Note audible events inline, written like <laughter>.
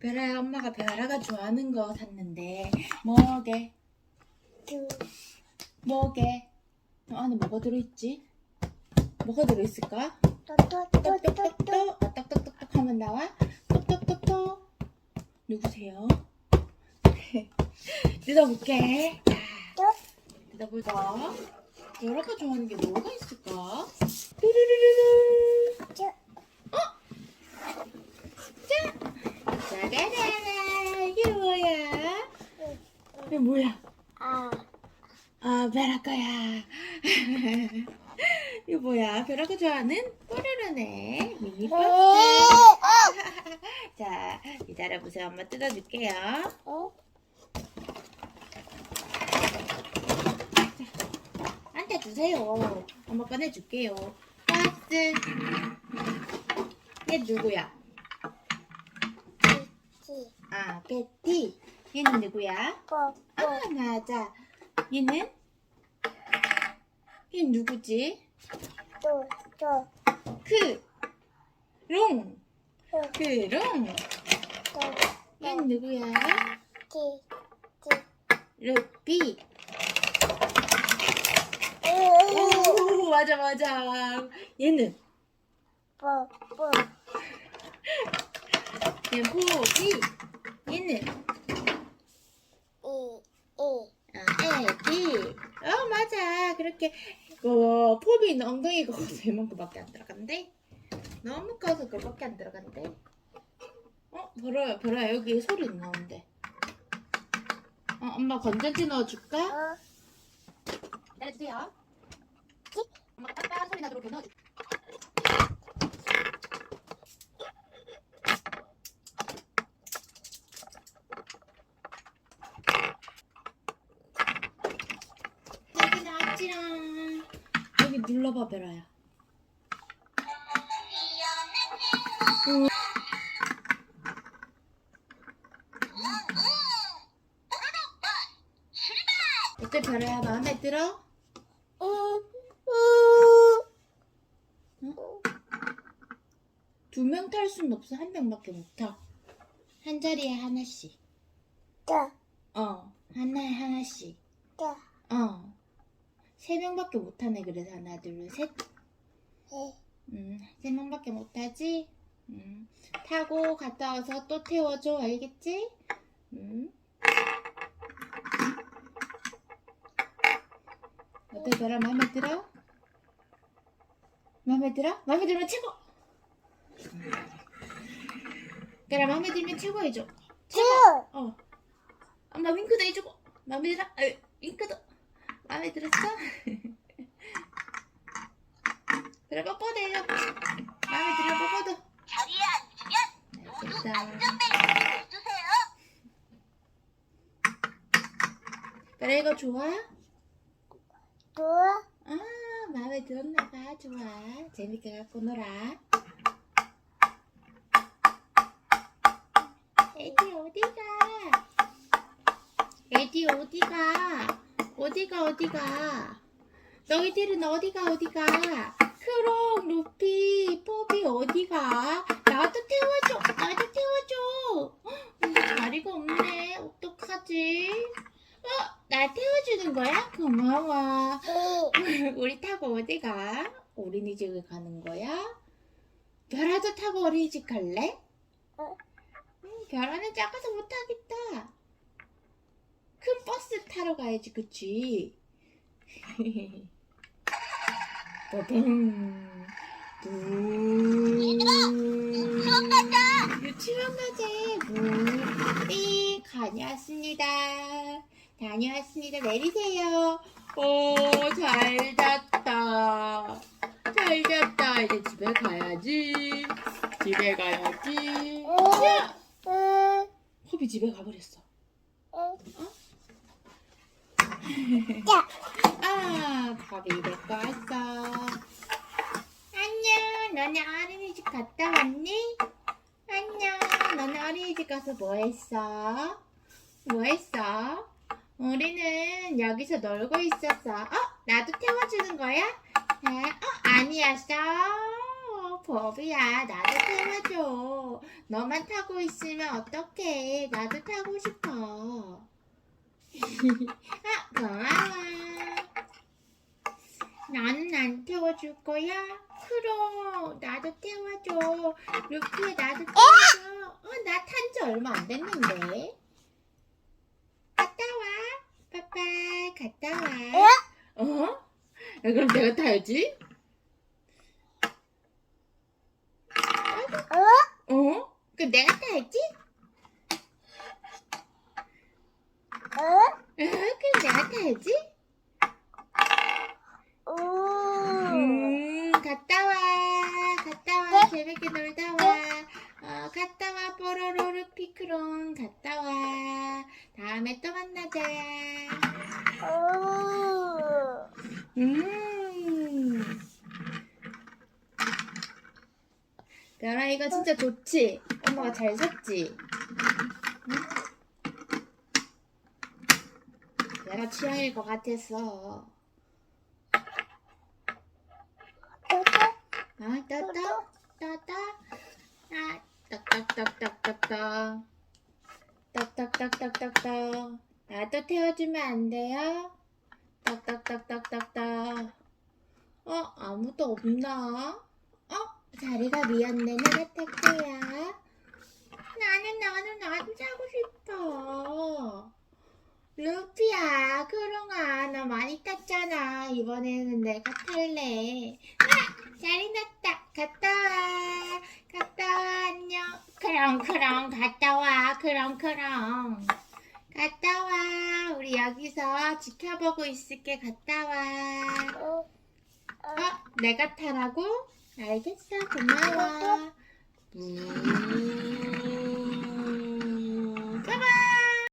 베라야 엄마가 베라가 좋아하는 거 샀는데 뭐게 두, 뭐게 어, 안에 뭐가 들어있지? 뭐가 들어있을까? 똑똑똑똑 아, 똑똑똑똑 하면 나와 똑똑똑똑 누구세요? <laughs> 뜯어볼게. 뜯어보자 베라가 좋아하는 게 뭐가 있을까? 뚜루루루루 저, 짜자자자 이게 뭐야? 이게 뭐야? 아, 아 베라 거야. <laughs> 이거 뭐야? 베라가 좋아하는 뽀로로네. 미니 박스. <laughs> 자 기다려보세요. 엄마 뜯어줄게요. 어? 한테 주세요. 엄마 꺼내줄게요. 박스. 얘 누구야? 지, 아 베티 얘는 누구야? 뽀, 아 뽀, 맞아 얘는? 얘 누구지? 또, 또, 그 롱! 또, 그 롱! 또, 얘는 누구야? 지, 지. 루비 으, 오 맞아 맞아 얘는? 뽀, 뽀, 얘 포비 얘는? 이, 이. 아 애기 어 그렇게 어 포비 있는 엉덩이가 커서 이만큼밖에 안 들어간대 너무 커서 그거밖에 안 들어간대 어? 별아야 별아야 여기 소리 나온대 어 엄마 건전지 넣어줄까? 어, 기다려주세요. 엄마가 빡빡 소리 나도록 넣어줄게 여기 나왔지랑 눌러봐 베라야 어때 베라야? 마음에 들어? 우, 우. 두명 탈 수는 없어. 한 명밖에 못타한 자리에 하나씩. 또, 어. 하나에 하나씩. 또, 어 세 명밖에 못 타네 그래서 하나 둘셋 이, 음, 세 명밖에 못 타지? 음, 타고 갔다 와서 또 태워줘, 알겠지? 음. 어때, 별아, 마음에 들어? 마음에 들어? 마음에 들면 최고! 별아, 마음에 들면 최고 해줘. 주, 어. 엄마 윙크도 해주고. 마음에 들어? 아, 윙크도. 마음에 들었어? 그래, 뽀뽀도 해줘. 마음에 들어, 뽀뽀도. 자리에 앉으면 모두 알겠다. 안전벨트 해주세요. 별아, 이거 좋아? 또, 아, 마음에 들었나봐. 좋아. 재밌게 갖고 놀아. 에디, 어디가? 에디, 어디가? 어디가, 어디가? 너희들은 어디가, 어디가? 크롱, 루피, 뽀비, 어디가? 나도 태워줘. 나도 태워줘. 헉, 근데 자리가 없네. 어떡하지? 어, 나 태워주는 거야? 고마워. 이, 우리 타고 어디 가? 어린이집에 가는 거야? 별아도 타고 어린이집 갈래? 어. 응, 별아는 작아서 못 타겠다. 큰 버스 타러 가야지, 그치? <laughs> 빠밤. 부. 유치원 가자! 유치원 가자! 부. 삐, 다녀왔습니다. 다녀왔습니다. 내리세요. 오, 잘 잤다. 잘 잤다. 이제 집에 가야지. 집에 가야지. 야! 으, 호비 집에 가버렸어. 으. 아, 밥이 데리고 왔어. 안녕, 너네 어린이집 갔다 왔니? 안녕, 너네 어린이집 가서 뭐 했어? 뭐 했어? 우리는 여기서 놀고 있었어. 어? 나도 태워주는 거야? 네. 어? 아니었어. 버비야 나도 태워줘 너만 타고 있으면 어떡해 나도 타고 싶어 아 <laughs> 고마워 나는 안 태워줄 거야? 그럼 나도 태워줘 루피야 나도 태워줘 어 나 탄 지 얼마 안 됐는데 갔다 와 빠빠 갔다 와 어? 야, 그럼 내가 타야지 어? 어? 그럼 내가 타야지? 어? 어? 그럼 내가 타야지? 오. 음, 갔다 와. 갔다 와. 재밌게 놀다 와. 어, 갔다 와. 뽀로로로 피크롱. 갔다 와. 다음에 또 만나자. 오. 음. 별아, 이거 진짜 좋지? 엄마가 잘 샀지? 응? 내가 취향일 것 같았어. 아, 따따, 따따, 아, 딱딱딱딱딱딱, 딱딱딱딱딱딱. 나도 태워주면 안 돼요? 딱딱딱딱딱딱. 어, 아무도 없나? 어, 자리가 비었네. 내가 탈게요. 나는 나는 나도 자고 싶어. 루피야, 크롱아, 너 많이 탔잖아. 이번에는 내가 탈래. 아, 자리 났다. 갔다 와. 갔다 와, 안녕. 크롱, 크롱, 갔다 와. 크롱, 크롱. 갔다 와. 우리 여기서 지켜보고 있을게. 갔다 와. 어. 어, 내가 타라고? 알겠어. 고마워. 음.